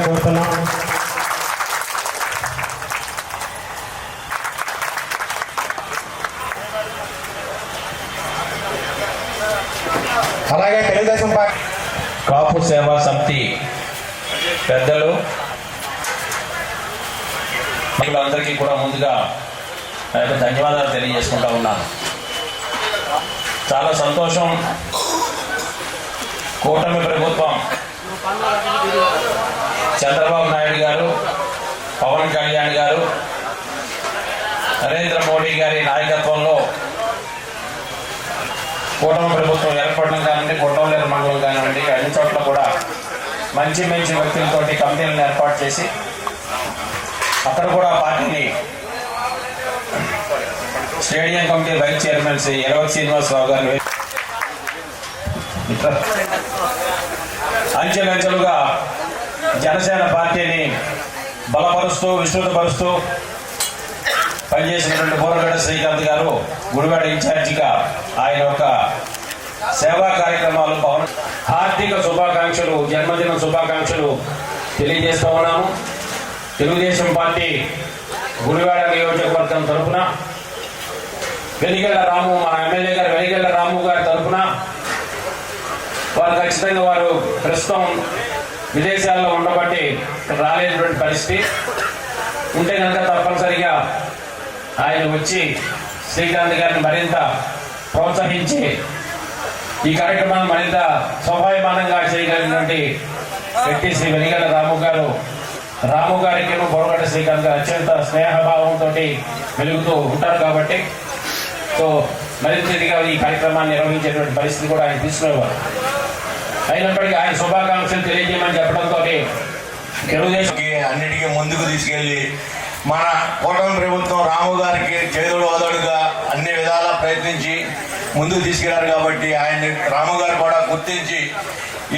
కోరుతున్నాం అలాగే తెలుగుదేశం పార్టీ కాపు సేవా సమితి పెద్దలు అందరికీ కూడా ముందుగా నా యొక్క ధన్యవాదాలు తెలియజేసుకుంటా ఉన్నాను. చాలా సంతోషం కూటమి ప్రభుత్వం చంద్రబాబు నాయుడు గారు పవన్ కళ్యాణ్ గారు నరేంద్ర మోడీ గారి నాయకత్వంలో కూటమి ప్రభుత్వం ఏర్పడడం కానివ్వండి కొట్టవలేరు మండలం కానివ్వండి అన్ని చోట్ల కూడా మంచి మంచి వ్యక్తులతోటి కమిటీలను ఏర్పాటు చేసి అక్కడ కూడా పార్టీని stadium committee vice chairman Shri Elava Srinivasarao గారు అంచెలంచెలుగా జనసేన పార్టీని బలపరుస్తూ విస్తృతపరుస్తూ పనిచేసినటువంటి బోరగడ్డ శ్రీకాంత్ గారు గుడివాడ ఇన్ఛార్జిగా ఆయన యొక్క సేవా కార్యక్రమాలు పవన్ హార్దిక శుభాకాంక్షలు జన్మదిన శుభాకాంక్షలు తెలియజేస్తూ ఉన్నాము. తెలుగుదేశం పార్టీ గుడివాడ నియోజకవర్గం తరఫున వెలిగెళ్ళ రాము మన ఎమ్మెల్యే గారు వెలిగెళ్ళ రాము గారి తరఫున వారు ఖచ్చితంగా వారు ప్రస్తుతం విదేశాల్లో ఉండబట్టి రాలేనటువంటి పరిస్థితి. ఉంటే కనుక తప్పనిసరిగా ఆయన వచ్చి శ్రీకాంత్ గారిని మరింత ప్రోత్సహించి ఈ కార్యక్రమాన్ని మరింత శోభాయమానంగా చేయగలిగినటువంటి వ్యక్తి శ్రీ వెలిగల రాము గారు. రాము గారికి బొరగడ్డ శ్రీకాంత్ గారు అత్యంత స్నేహభావంతో వెలుగుతూ ఉంటారు కాబట్టి. సో మరింత ఈ కార్యక్రమాన్ని నిర్వహించేటువంటి పరిస్థితి కూడా ఆయన తీసుకునేవారు. అయినప్పటికీ ఆయన శుభాకాంక్షలు తెలియజేయమని చెప్పడంతో తెలుగుదేశం అన్నిటికీ ముందుకు తీసుకెళ్ళి మన కూటమి ప్రభుత్వం రాము గారికి చేదుడు వదడుగా అన్ని విధాలా ప్రయత్నించి ముందుకు తీసుకెళ్ళారు కాబట్టి ఆయన్ని రాము గారు కూడా గుర్తించి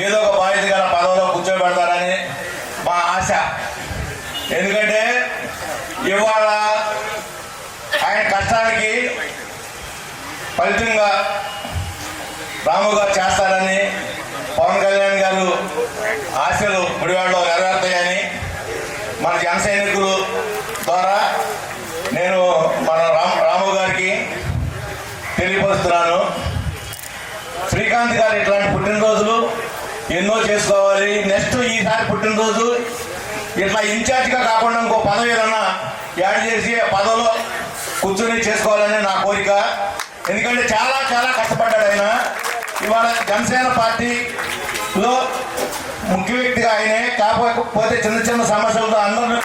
ఏదో ఒక బాధ్యత గల పదవిలో కూర్చోబెడతారని మా ఆశ. ఎందుకంటే ఇవాళ ఆయన కష్టానికి ఫలితంగా రాము గారు చేస్తారని పవన్ కళ్యాణ్ గారు ఆశలు గుడివాడలో నెరవేర్తాయని మన జన సైనికులు ద్వారా నేను మన రామ్ రాము గారికి తెలియపరుస్తున్నాను. శ్రీకాంత్ గారు ఇట్లాంటి పుట్టినరోజులు ఎన్నో చేసుకోవాలి. నెక్స్ట్ ఈసారి పుట్టినరోజు ఇట్లా ఇన్ఛార్జ్గా కాకుండా ఇంకో పదవి ఏదన్నా యాడ్ చేసి పదవిలో కూర్చొని చేసుకోవాలని నా కోరిక. ఎందుకంటే చాలా చాలా కష్టపడ్డాడు ఆయన. ఇవాళ జనసేన పార్టీలో ముఖ్య వ్యక్తిగా ఆయనే. కాకపోతే చిన్న చిన్న సమస్యలతో అందరూ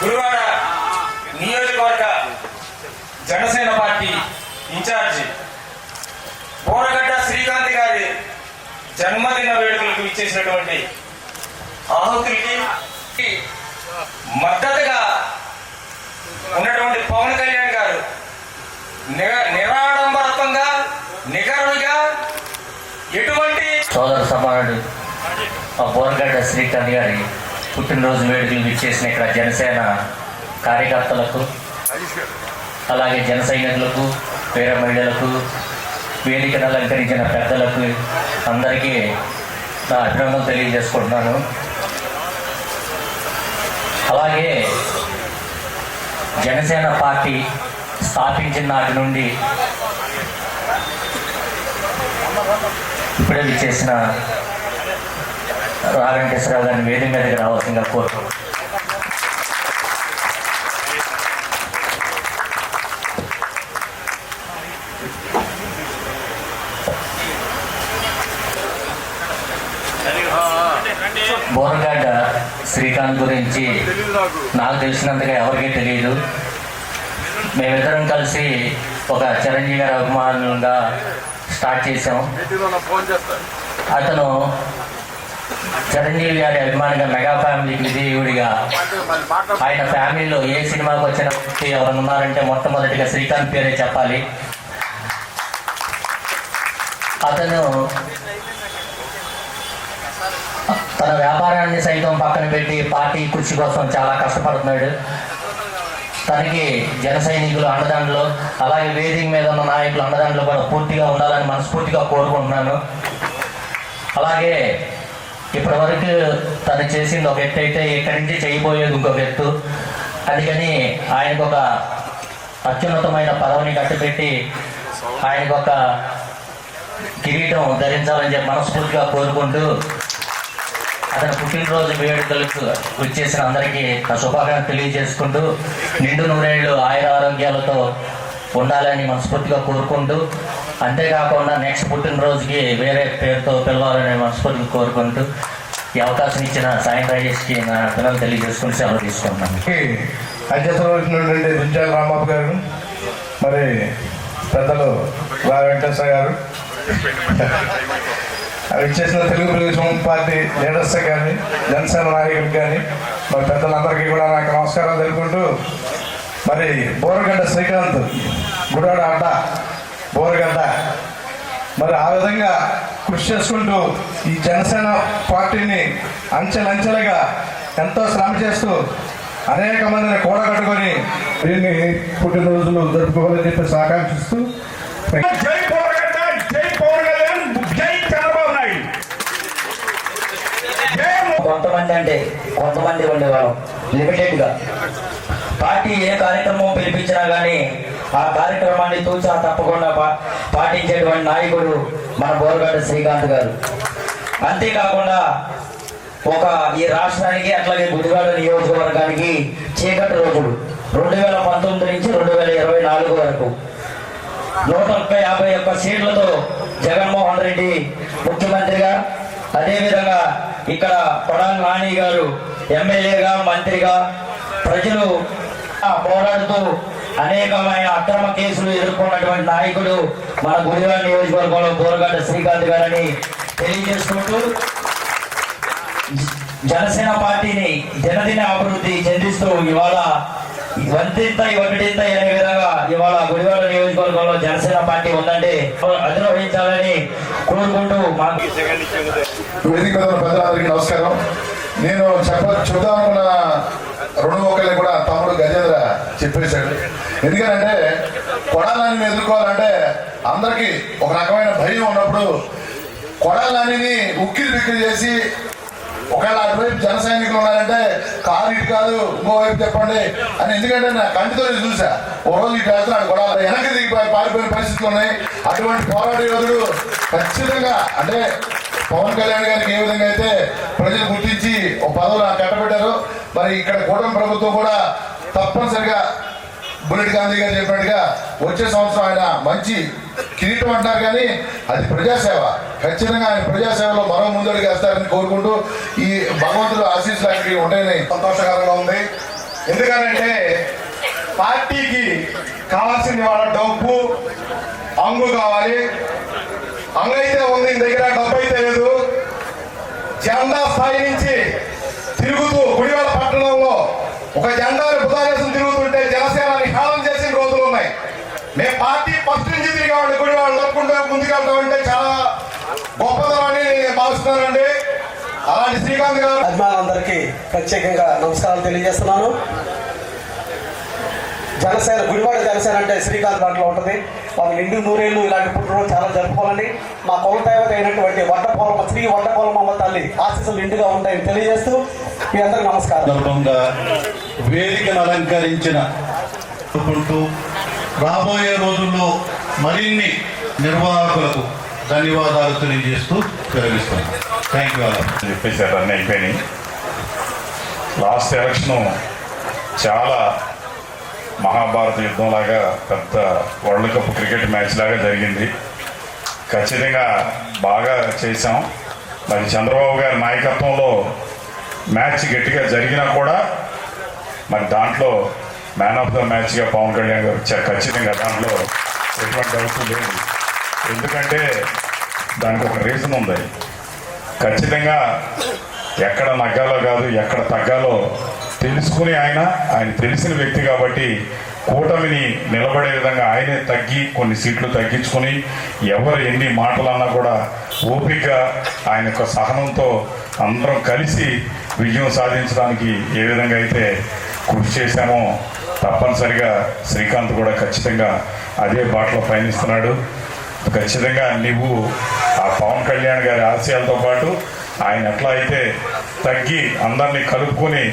గురువాడ నియోజకవర్గ జనసేన పార్టీ ఇన్ఛార్జి బోరగడ్డ శ్రీకాంత్ గారి జన్మదిన చేసినటువంటి ఆహుతులకి మద్దతుగా ఉన్నటువంటి పవన్ కళ్యాణ్ గారు నిరాడంబరత్వంగా నిగర్విగా ఎటువంటి సోదర సమానుడు ఆ బోరగడ్డ శ్రీకాంత్ గారి పుట్టినరోజు వేడుకలు ఇచ్చేసిన ఇక్కడ జనసేన కార్యకర్తలకు అలాగే జన సైనికులకు వీర మహిళలకు వేదికను అలంకరించిన పెద్దలకు అందరికీ నా అభినందనలు తెలియజేసుకుంటున్నాను. అలాగే జనసేన పార్టీ స్థాపించిన నాటి నుండి ఇప్పుడే విచ్చేసిన రాఘంటేశ్వరరావు గారిని వేదిక మీదకి రావాల్సిందిగా కోరుతున్నాను బోరగడ్డ శ్రీకాంత్ గురించి నాకు తెలిసినంతగా ఎవరికీ తెలియదు. మేమిద్దరం కలిసి ఒక చిరంజీవి గారి అభిమానులుగా స్టార్ట్ చేసాం అతను చిరంజీవి గారి అభిమానిగా మెగా ఫ్యామిలీకి విజయుడిగా ఆయన ఫ్యామిలీలో ఏ సినిమాకి వచ్చిన వ్యక్తి ఎవరు ఉన్నారంటే మొట్టమొదటిగా శ్రీకాంత్ పేరే చెప్పాలి. అతను తన వ్యాపారాన్ని సైతం పక్కన పెట్టి పార్టీ కృషి కోసం చాలా కష్టపడుతున్నాడు. తనకి జన సైనికులు అండదండలు అలాగే వేదిక మీద ఉన్న నాయకులు అండదండలు కూడా పూర్తిగా ఉండాలని మనస్ఫూర్తిగా కోరుకుంటున్నాను. అలాగే ఇప్పటి వరకు తను చేసింది ఒక ఎత్తు అయితే ఇక్కడి నుంచి చేయబోయేది ఇంకొక ఎత్తు అందుకని ఆయనకు ఒక అత్యున్నతమైన పదవిని కట్టిపెట్టి ఆయనకు ఒక కిరీటం ధరించాలని చెప్పి మనస్ఫూర్తిగా కోరుకుంటూ అతని పుట్టినరోజు వేడుకలకు వచ్చేసిన అందరికీ నా శుభాకాంక్షలు తెలియజేసుకుంటూ నిండు నూరేళ్ళు ఆయుర ఆరోగ్యాలతో ఉండాలని మనస్ఫూర్తిగా కోరుకుంటూ అంతేకాకుండా నెక్స్ట్ పుట్టినరోజుకి వేరే పేరుతో పిలవాలని మనస్ఫూర్తిగా కోరుకుంటూ ఈ అవకాశం ఇచ్చిన సాయం రాజేష్కి నా పిల్లలు తెలియజేసుకుంటూ సెలవు తీసుకుంటున్నాను. అధ్యక్షులు వచ్చినటువంటి రుంచాల రామబాబు గారు మరి పెద్దలు రా వెంకటేశ్వర గారు. చేసిన తెలుగు తెలుగుదేశం పార్టీ లీడర్స్ కానీ జనసేన నాయకులకు కానీ మరి పెద్దలందరికీ కూడా నాకు నమస్కారం తెలుపుకుంటూ మరి బోరగడ్డ శ్రీకాంత్ గుడాడ అడ్డ బోరగడ్డ. మరి ఆ విధంగా కృషి చేసుకుంటూ ఈ జనసేన పార్టీని అంచెలంచెలుగా ఎంతో శ్రమ చేస్తూ అనేక మందిని కూడగట్టుకొని దీన్ని పుట్టినరోజులు జరుపుకోవాలని చెప్పేసి ఆకాంక్షిస్తూ జై పోరగడ్డ జై పవన్ కళ్యాణ్ జై చంద్రబాబు నాయుడు జై కొంతమంది అంటే కొంతమంది ఉండేవారు లిమిటెడ్గా. పార్టీ ఏ కార్యక్రమం పిలిపించినా కానీ ఆ కార్యక్రమాన్ని తూచా తప్పకుండా పా- పాటించేటువంటి నాయకుడు మన బోరగడ్డ శ్రీకాంత్ గారు. అంతేకాకుండా ఒక ఈ రాష్ట్రానికి అట్లాగే గుడివాడ నియోజకవర్గానికి చీకటి రోజులు రెండు వేల పంతొమ్మిది నుంచి రెండు వేల ఇరవై నాలుగు వరకు. నూట ముప్పై యాభై ఒక్క సీట్లతో జగన్మోహన్ రెడ్డి ముఖ్యమంత్రిగా అదేవిధంగా ఇక్కడ కొడాలి నాని గారు ఎమ్మెల్యేగా మంత్రిగా ప్రజలు పోరాడుతూ అనేకమైన అక్రమ కేసులు ఎదుర్కొన్నటువంటి నాయకుడు మన గుడివాడ నియోజకవర్గంలో బోరగడ్డ శ్రీకాంత్ గారని తెలియజేసుకుంటూ జనసేన పార్టీని జనదిన అభివృద్ధి చెందిస్తూ ఇవాళ వంతింత ఒకటింత అనే విధంగా ఇవాళ గుడివాడ నియోజకవర్గంలో జనసేన పార్టీ ఉందంటే అధిరోహించాలని కోరుకుంటూ మాకు వేదిక మీద ఉన్న పెద్దలందరికీ నమస్కారం. నేను చెప్ప చూద్దామనుకున్న రెండు మొక్కల్ని కూడా తమ్ముడు గజేంద్ర చెప్పేశాడు. ఎందుకంటే కొడాలని ఎదుర్కోవాలంటే అందరికీ ఒక రకమైన భయం ఉన్నప్పుడు కొడాలని ఉక్కిరి బిక్కిరి చేసి ఒకవేళ అటువైపు జన సైనికులు ఉన్నారంటే కారు ఇటు కాదు ఇంకో వైపు చెప్పండి అని ఎందుకంటే నా కంటితో నేను చూసా ఓ రోజు ఇటు వెళ్తున్నాడు కూడా వెనక్కి దిగి పారిపోయిన పరిస్థితులు ఉన్నాయి. అటువంటి పోరాట యోధుడు ఖచ్చితంగా అంటే పవన్ కళ్యాణ్ గారికి ఏ విధంగా అయితే ప్రజలు గుర్తించి ఒక పదవులు కట్టబెట్టారు మరి ఇక్కడ కూటమి ప్రభుత్వం కూడా తప్పనిసరిగా బుల్లెట్ గాంధీ గారు చెప్పినట్టుగా వచ్చే సంవత్సరం ఆయన మంచి కిరీటం అంటారు కానీ అది ప్రజాసేవ. ఖచ్చితంగా ఆయన ప్రజాసేవలో మరో ముందడుగు వేస్తారని కోరుకుంటూ ఈ భగవంతుడు ఆశీస్సులు ఆయనకి ఉంటాయని సంతోషకరంగా ఉంది. ఎందుకనంటే పార్టీకి కావాల్సింది వాళ్ళ డబ్బు అంగు కావాలి. అంగైతే ఉంది దగ్గర డబ్బు అయితే లేదు. జెండా స్థాయి నుంచి తిరుగుతూ గుడివాడ పట్టణంలో ఒక జెండాను బుధాదేశం తిరుగుతుంటే జనసేన నిహారం చేసిన రోజులు ఉన్నాయి. మేము పార్టీ ఫస్ట్ నుంచి తిరిగామండి గుడివాడ తప్పుకుంటూ ముందుకెళ్తామంటే చాలా గొప్పతనమని నేను భావిస్తున్నానండి అలాంటి శ్రీకాంత్ గారు. అభిమానులందరికీ ప్రత్యేకంగా నమస్కారాలు తెలియజేస్తున్నాను. జనసేన గుడివాడ జనసేన అంటే శ్రీకాంత్ దాంట్లో ఉంటుంది. వాళ్ళ నిండు నూరేళ్ళు ఇలాంటి పుట్టినరోజు చాలా జరుపుకోవాలని మా కుల దేవత అయినటువంటి వడ్డపోలమ్మ శ్రీ వడ్డపోలమ్మ తల్లి ఆశీస్సులు నిండుగా ఉంటాయని తెలియజేస్తూ మీ అందరికీ నమస్కారం. వేదికను అలంకరించిన రాబోయే రోజుల్లో మరిన్ని నిర్వాహకులకు ధన్యవాదాలు తెలియజేస్తూ విరమిస్తున్నాను థ్యాంక్ యూ చెప్పేశారు అన్నీ అయిపోయినాయి. లాస్ట్ ఎలక్షన్ చాలా మహాభారత యుద్ధం లాగా పెద్ద వరల్డ్ కప్ క్రికెట్ మ్యాచ్ లాగా జరిగింది. ఖచ్చితంగా బాగా చేశాం. మరి చంద్రబాబు గారి నాయకత్వంలో మ్యాచ్ గట్టిగా జరిగినా కూడా మరి దాంట్లో మ్యాన్ ఆఫ్ ద మ్యాచ్గా పవన్ కళ్యాణ్ గారు వచ్చారు. ఖచ్చితంగా దాంట్లో ఎటువంటి డౌట్ లేదు. ఎందుకంటే దానికి ఒక రీజన్ ఉంది. ఖచ్చితంగా ఎక్కడ నగ్గాలో కాదు ఎక్కడ తగ్గాలో తెలుసుకుని ఆయన ఆయన తెలిసిన వ్యక్తి కాబట్టి కూటమిని నిలబడే విధంగా ఆయనే తగ్గి కొన్ని సీట్లు తగ్గించుకొని ఎవరు ఎన్ని మాటలన్నా కూడా ఓపిక ఆయన యొక్క సహనంతో అందరం కలిసి విజయం సాధించడానికి ఏ విధంగా అయితే కృషి చేశామో తప్పనిసరిగా శ్రీకాంత్ కూడా ఖచ్చితంగా అదే బాటలో పయనిస్తున్నాడు. ఖచ్చితంగా నువ్వు ఆ పవన్ కళ్యాణ్ గారి ఆశయాలతో పాటు ఆయన ఎట్లా అయితే తగ్గి అందరినీ కలుపుకొని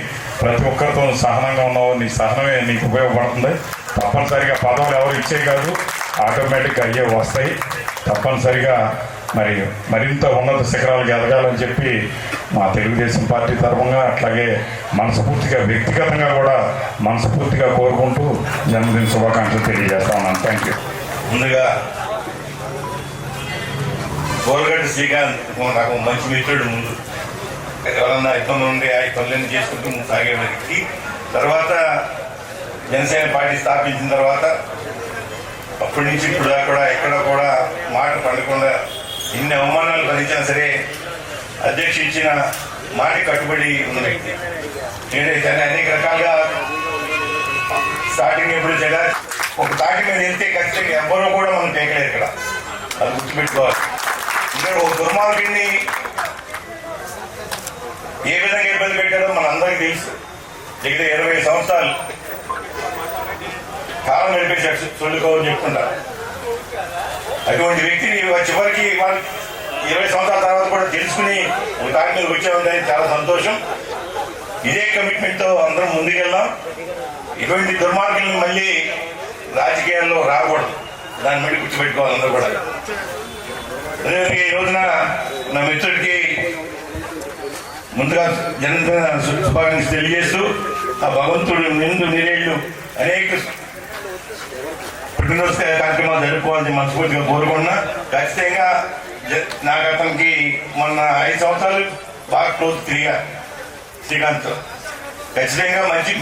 ప్రతి ఒక్కరితో సహనంగా ఉన్నావు. నీ సహనమే నీకు ఉపయోగపడుతుంది. తప్పనిసరిగా పదవులు ఎవరు ఇచ్చే కాదు. ఆటోమేటిక్గా అయ్యే వస్తాయి. తప్పనిసరిగా మరి మరింత ఉన్నత శిఖరాలకు ఎదగాలని చెప్పి మా తెలుగుదేశం పార్టీ తరఫుగా అట్లాగే మనస్ఫూర్తిగా వ్యక్తిగతంగా కూడా మనస్ఫూర్తిగా కోరుకుంటూ జన్మదిన శుభాకాంక్షలు తెలియజేస్తా ఉన్నాను. థ్యాంక్ యూ ముందుగా గోల్గడ్డ శ్రీకాంత్ నాకు మంచి మిత్రుడు ముందు. ఎవరన్నా ఇబ్బంది ఉండి ఆ ఇబ్బందులన్నీ చేసుకుంటూ ముందు సాగే వ్యక్తి తర్వాత జనసేన పార్టీ స్థాపించిన తర్వాత అప్పటి నుంచి ఇప్పుడు కూడా ఎక్కడ కూడా మాట పడకుండా ఇన్ని అవమానాలు భరించినా సరే అధ్యక్ష ఇచ్చిన మాట కట్టుబడి ఉన్న వ్యక్తి. నేనైతే అనేక రకాలుగా స్టార్టింగ్ ఎప్పుడు చెడ ఒక తాటి మీద వెళ్తే ఖచ్చితంగా ఎవ్వరూ కూడా మనం పేకలేరు ఇక్కడ. అది గుర్తుపెట్టుకోవాలి. ఇక్కడ ఒక దుర్మార్గుడిని ఏ విధంగా ఇబ్బంది పెట్టారో మన అందరికి తెలుసు. దగ్గర ఇరవై సంవత్సరాలు కాలం నడిపేసి చొల్లుకోవని చెప్తుంటారు అటువంటి వ్యక్తిని చివరికి వాళ్ళకి ఇరవై సంవత్సరాల తర్వాత కూడా తెలుసుకుని ఒక దాని మీద వచ్చామని చాలా సంతోషం. ఇదే కమిట్మెంట్తో అందరం ముందుకెళ్ళాం ఇటువంటి దుర్మార్గులను మళ్ళీ రాజకీయాల్లో రాకూడదు. దాని మీద గుర్తుపెట్టుకోవాలి అందరూ కూడా. ఈ రోజున నా మిత్రుడికి ముందుగా జన్మదిన శుభాకాంక్ష తెలియజేస్తూ ఆ భగవంతుడు నిండు నిరేళ్ళు అనేక పుట్టినరోజు కార్యక్రమాలు జరుపుకోవాలని మనస్ఫూర్తిగా కోరుకున్నా ఖచ్చితంగా నాకు అతనికి మొన్న ఐదు సంవత్సరాలు బాగా క్లోజ్ తిరిగా శ్రీకాంత్. ఖచ్చితంగా మంచి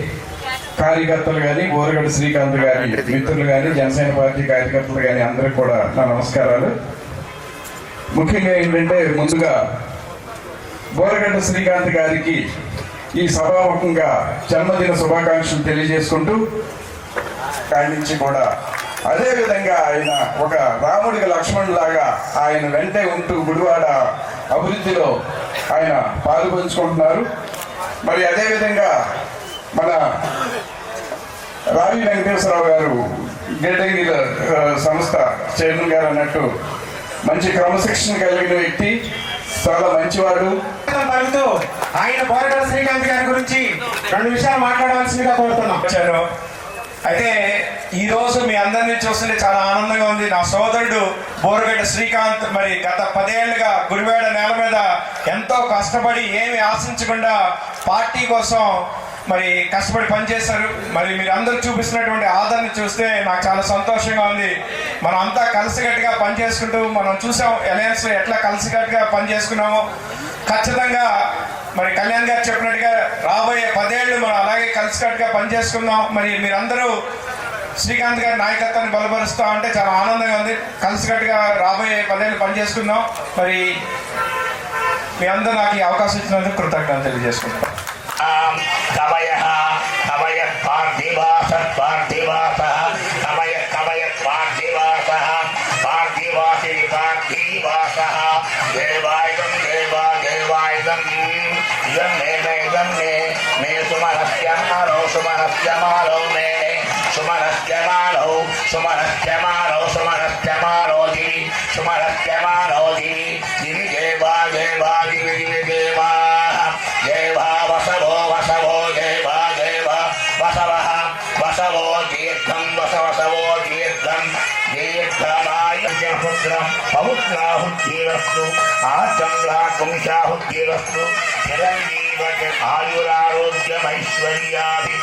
కార్యకర్తలు కానీ బోరగడ్డ శ్రీకాంత్ గారి మిత్రులు కానీ జనసేన పార్టీ కార్యకర్తలు కానీ అందరికి కూడా నా నమస్కారాలు. ముఖ్యంగా ఏంటంటే ముందుగా బోరగడ్డ శ్రీకాంత్ గారికి ఈ సభాముఖంగా జన్మదిన శుభాకాంక్షలు తెలియజేసుకుంటూ కాడి నుంచి కూడా అదేవిధంగా ఆయన ఒక రాముడికి లక్ష్మణ్ లాగా ఆయన వెంటే ఉంటూ గుడివాడ అభివృద్ధిలో ఆయన పాల్పంచుకుంటున్నారు మరి అదేవిధంగా మన రావి వెంకటేశ్వరరావు గారు గిడ్డంగి సంస్థ చైర్మన్ గారు అన్నట్టు మంచి క్రమశిక్షణ కలిగిన వ్యక్తి. చాలా మంచివాడు. పలుకుతూ ఆయన బోరగడ శ్రీకాంత్ గారి గురించి రెండు విషయాలు మాట్లాడవలసిందిగా కోరుతున్నాం. వచ్చారు. అయితే ఈ రోజు మీ అందరినీ చూస్తుంటే చాలా ఆనందంగా ఉంది. నా సోదరుడు బోరగడ్డ శ్రీకాంత్ మరి గత పదేళ్ళుగా గురివేడ నేల మీద ఎంతో కష్టపడి ఏమి ఆశించకుండా పార్టీ కోసం మరి కష్టపడి పనిచేశారు మరి మీరు అందరూ చూపిస్తున్నటువంటి ఆదరణ చూస్తే నాకు చాలా సంతోషంగా ఉంది. మనం అంతా కలిసికట్టుగా పనిచేసుకుంటూ మనం చూసాం అలయన్స్లో ఎట్లా కలిసికట్టుగా పనిచేసుకున్నామో ఖచ్చితంగా మరి కళ్యాణ్ గారు చెప్పినట్టుగా రాబోయే పదేళ్ళు మనం అలాగే కలిసికట్టుగా పనిచేసుకుందాం మరి మీరందరూ శ్రీకాంత్ గారి నాయకత్వాన్ని బలపరుస్తా అంటే చాలా ఆనందంగా ఉంది. కలిసికట్టుగా రాబోయే పదేళ్ళు పనిచేసుకుందాం మరి మీ అందరూ నాకు ఈ అవకాశం ఇచ్చినందుకు కృతజ్ఞతలు తెలియజేసుకుంటాం वासः कवय कवय वाग्देवासः वाग्देवासि वाग्देवासः। देवायं देवा देवायं यं मे मे यं मे मे सुमनस्यमारो सुमनस्यमारो मे मे పుత్రం పౌత్రాహుద్ధీరస్తు ఆచంద్రాకుంశాహుద్ధీరస్తు చిరంజీవ ఆయురారోగ్యమైశ్వర్యాభి